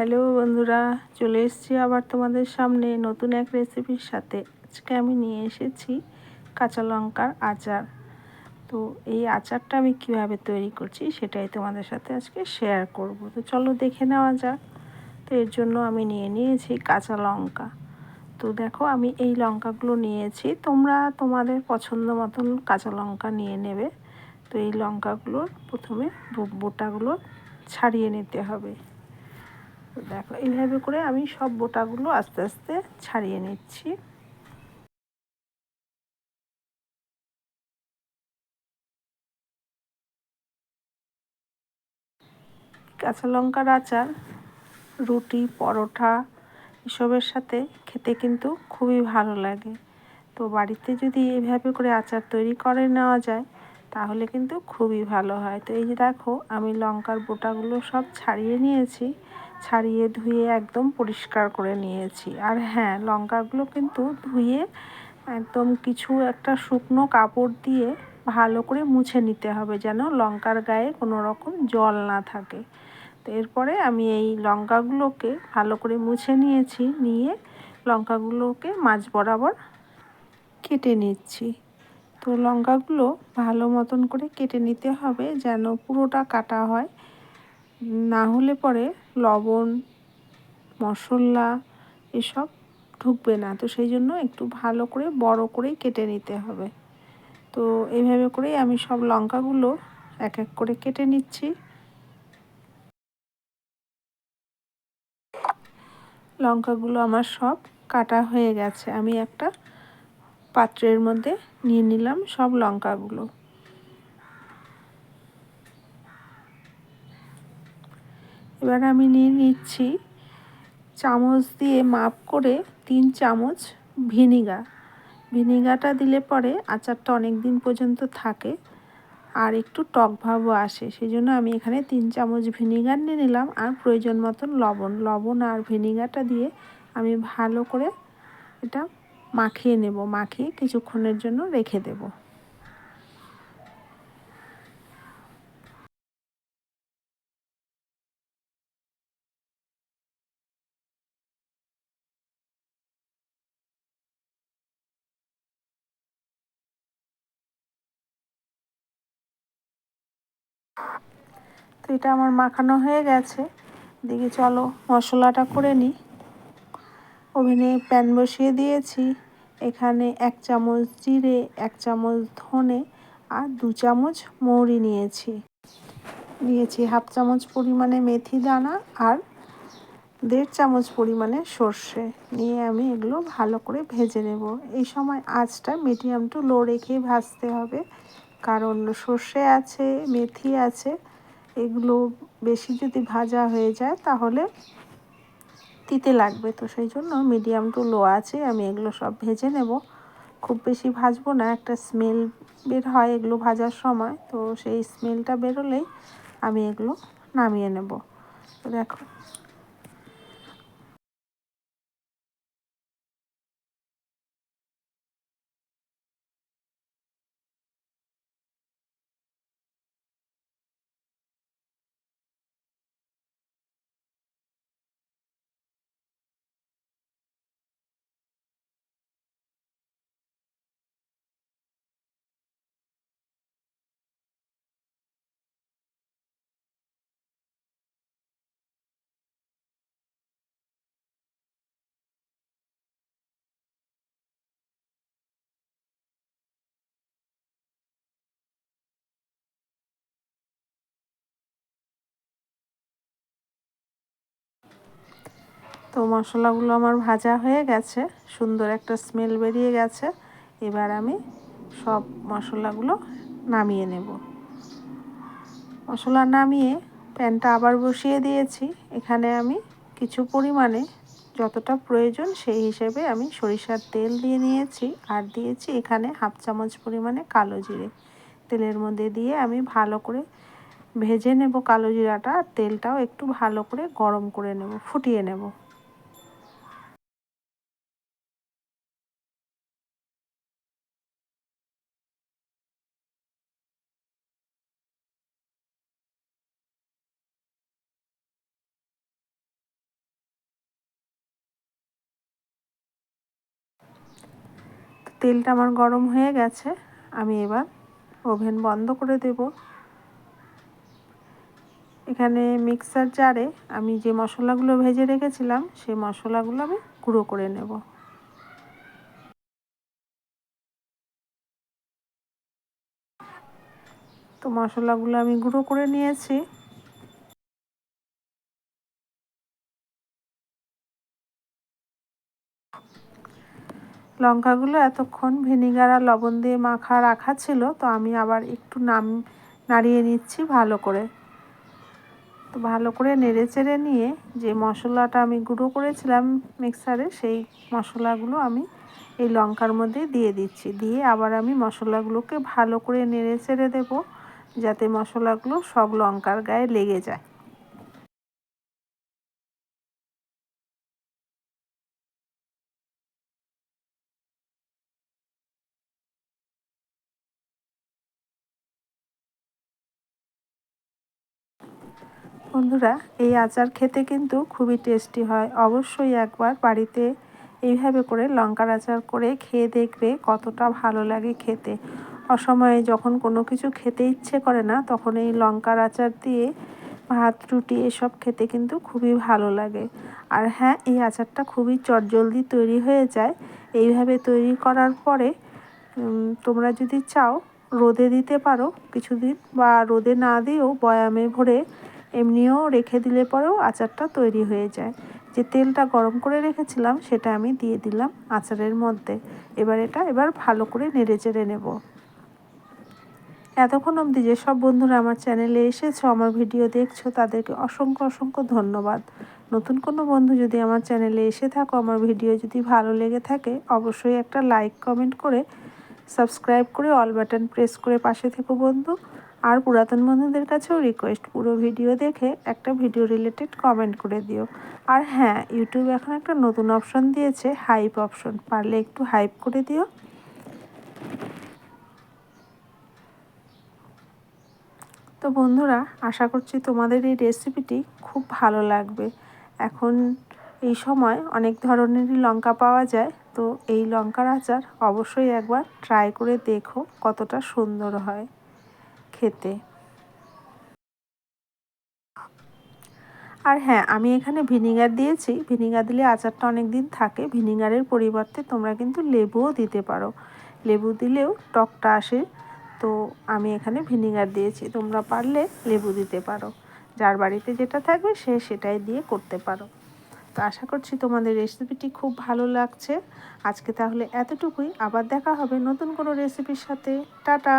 Hello বন্ধুরা, চলে এসেছি আবার তোমাদের সামনে নতুন এক রেসিপির সাথে। আজকে আমি নিয়ে এসেছি কাঁচা লঙ্কার আচার। তো এই আচারটা আমি কীভাবে তৈরি করছি সেটাই তোমাদের সাথে আজকে শেয়ার করব। তো চলো দেখে নেওয়া যাক। তো এর জন্য আমি নিয়ে নিয়েছি কাঁচা লঙ্কা। তো দেখো, আমি এই লঙ্কাগুলো নিয়েছি। তোমরা তোমাদের পছন্দ মতন কাঁচা লঙ্কা নিয়ে নেবে। তো এই লঙ্কাগুলোর প্রথমে বোটাগুলো ছাড়িয়ে নিতে হবে। দেখো, এইভাবে করে আমি সব বোটাগুলো আস্তে আস্তে ছাড়িয়ে নিচ্ছি। কাঁচা লঙ্কার আচার, রুটি, পরোটা এসবের সাথে খেতে কিন্তু খুবই ভালো লাগে। তো বাড়িতে যদি এইভাবে করে আচার তৈরি করে নেওয়া যায়, তাহলে কিন্তু খুবই ভালো হয়। তো এই যে দেখো, আমি লঙ্কার বোটাগুলো সব ছাড়িয়ে নিয়েছি। ছাড়িয়ে ধুয়ে একদম পরিষ্কার করে নিয়েছি। আর হ্যাঁ লঙ্কাগুলো কিন্তু ধুয়ে একদম কিছু একটা শুকনো কাপড় দিয়ে ভালো করে মুছে নিতে হবে যেন লঙ্কার গায়ে কোনো রকম জল না থাকে। তো এরপরে আমি এই লঙ্কাগুলোকে ভালো করে মুছে নিয়েছি, নিয়ে লঙ্কাগুলোকে মাছ বরাবর কেটে নিচ্ছি। তো লঙ্কাগুলো ভালো মতন করে কেটে নিতে হবে যেন পুরোটা কাটা হয়। না হলে পরে লবণ, মশলা এসব ঢুকবে না। তো সেই জন্য একটু ভালো করে, বড় করেই কেটে নিতে হবে। তো এইভাবে করেই আমি সব লঙ্কাগুলো এক এক করে কেটে নিচ্ছি। লঙ্কাগুলো আমার সব কাটা হয়ে গেছে। আমি একটা পাত্রের মধ্যে নিয়ে নিলাম সব লঙ্কাগুলো। এবার আমি নিয়ে নিচ্ছি চামচ দিয়ে মাপ করে তিন চামচ ভিনিগার। ভিনিগারটা দিলে পরে আচারটা অনেক দিন পর্যন্ত থাকে আর একটু টক ভাবও আসে। সেই জন্য আমি এখানে তিন চামচ ভিনিগার নিয়ে নিলাম আর প্রয়োজন মতন লবণ। লবণ আর ভিনিগারটা দিয়ে আমি ভালো করে এটা মাখিয়ে নেব। মাখিয়ে কিছুক্ষণের জন্য রেখে দেবো। এটা আমার মাখানো হয়ে গেছে। দিকে চলো, মশলাটা করে নিই। ওভেনে প্যান বসিয়ে দিয়েছি। এখানে এক চামচ জিরে, এক চামচ ধনে আর দু চামচ মৌরি নিয়েছি। নিয়েছি হাফ চামচ পরিমাণে মেথি দানা আর দেড় চামচ পরিমাণে সর্ষে। নিয়ে আমি এগুলো ভালো করে ভেজে নেব। এই সময় আঁচটা মিডিয়াম টু লো রেখে ভাজতে হবে। কারণ সর্ষে আছে, মেথি আছে এগুলো বেশি যদি ভাজা হয়ে যায় তাহলে তিতে লাগবে। তো সেই জন্য মিডিয়াম টু লো আছে, আমি এগুলো সব ভেজে নেব। খুব বেশি ভাজবো না, একটা স্মেল বের হয় এগুলো ভাজার সময়। তো সেই স্মেলটা বেরোলেই আমি এগুলো নামিয়ে নেব। তো দেখো তো মশলাগুলো আমার ভাজা হয়ে গেছে, সুন্দর একটা স্মেল বেরিয়ে গেছে। এবার আমি সব মশলাগুলো নামিয়ে নেব। মশলা নামিয়ে প্যানটা আবার বসিয়ে দিয়েছি। এখানে আমি কিছু পরিমাণে যতটা প্রয়োজন সেই হিসেবে আমি সরিষার তেল দিয়ে নিয়েছি আর দিয়েছি এখানে হাফ চামচ পরিমাণে কালো জিরে। তেলের মধ্যে দিয়ে আমি ভালো করে ভেজে নেব কালো জিরাটা আর তেলটাও একটু ভালো করে গরম করে নেব, ফুটিয়ে নেব। তেলটা আমার গরম হয়ে গেছে, আমি এবার ওভেন বন্ধ করে দেব। এখানে মিক্সার জারে আমি যে মশলাগুলো ভেজে রেখেছিলাম, সেই মশলাগুলো আমি গুঁড়ো করে নেব। তো মশলাগুলো আমি গুঁড়ো করে নিয়েছি। লঙ্কাগুলো এতক্ষণ ভিনিগার আর লবণ দিয়ে মাখা রাখা ছিল, তো আমি আবার একটু নাম নাড়িয়ে নিচ্ছি ভালো করে। তো ভালো করে নেড়ে চেড়ে নিয়ে যে মশলাটা আমি গুঁড়ো করেছিলাম মিক্সারে, সেই মশলাগুলো আমি এই লঙ্কার মধ্যে দিয়ে দিচ্ছি। দিয়ে আবার আমি মশলাগুলোকে ভালো করে নেড়ে চেড়ে দেবো, যাতে মশলাগুলো সব লঙ্কার গায়ে লেগে যায়। বন্ধুরা, এই আচার খেতে কিন্তু খুবই টেস্টি হয়। অবশ্যই একবার বাড়িতে এইভাবে করে লঙ্কার আচার করে খেয়ে দেখবে কতটা ভালো লাগে খেতে। অসময়ে যখন কোনো কিছু খেতে ইচ্ছে করে না, তখন এই লঙ্কার আচার দিয়ে ভাত, রুটি এসব খেতে কিন্তু খুবই ভালো লাগে। আর হ্যাঁ এই আচারটা খুবই চটজলদি তৈরি হয়ে যায়। এইভাবে তৈরি করার পরে তোমরা যদি চাও, রোদে দিতে পারো। কিছুদিন বা রোদে না দিয়েও বয়ামে ভরে এমনিও রেখে দিলে পরেও আচারটা তৈরি হয়ে যায়। যে তেলটা গরম করে রেখেছিলাম, সেটা আমি দিয়ে দিলাম আচারের মধ্যে। এবার এটা এবার ভালো করে নেড়ে চেড়ে নেব। এতক্ষণ অবধি যেসব বন্ধুরা আমার চ্যানেলে এসেছ, আমার ভিডিও দেখছ, তাদেরকে অসংখ্য অসংখ্য ধন্যবাদ। নতুন কোনো বন্ধু যদি আমার চ্যানেলে এসে থাকো, আমার ভিডিও যদি ভালো লেগে থাকে, অবশ্যই একটা লাইক, কমেন্ট করে সাবস্ক্রাইব করে অল বাটন প্রেস করে পাশে থেকো বন্ধু। আর পুরাতন বন্ধুদের কাছেও রিকোয়েস্ট পুরো ভিডিও দেখে একটা ভিডিও রিলেটেড কমেন্ট করে দিও। আর হ্যাঁ ইউটিউব এখন একটা নতুন অপশন দিয়েছে হাইপ অপশন পারলে একটু হাইপ করে দিও। তো বন্ধুরা, আশা করছি তোমাদের এই রেসিপিটি খুব ভালো লাগবে। এখন এই সময় অনেক ধরনেরই লঙ্কা পাওয়া যায়, তো এই লঙ্কার আচার অবশ্যই একবার ট্রাই করে দেখো কতটা সুন্দর হয়। খেতে। আর হ্যাঁ আমি এখানে ভিনিগার দিয়েছি। ভিনিগার দিলে আচারটা অনেক দিন থাকে। ভিনিগারের পরিবর্তে তোমরা কিন্তু লেবুও দিতে পারো। লেবু দিলেও টকটা আসে। তো আমি এখানে ভিনিগার দিয়েছি। তোমরা পারলে লেবু দিতে পারো। যার বাড়িতে যেটা থাকবে সে সেটাই দিয়ে করতে পারো। তো আশা করছি তোমাদের রেসিপিটি খুব ভালো লাগছে। আজকে তাহলে এতটুকুই। আবার দেখা হবে নতুন কোনো রেসিপির সাথে। টাটা!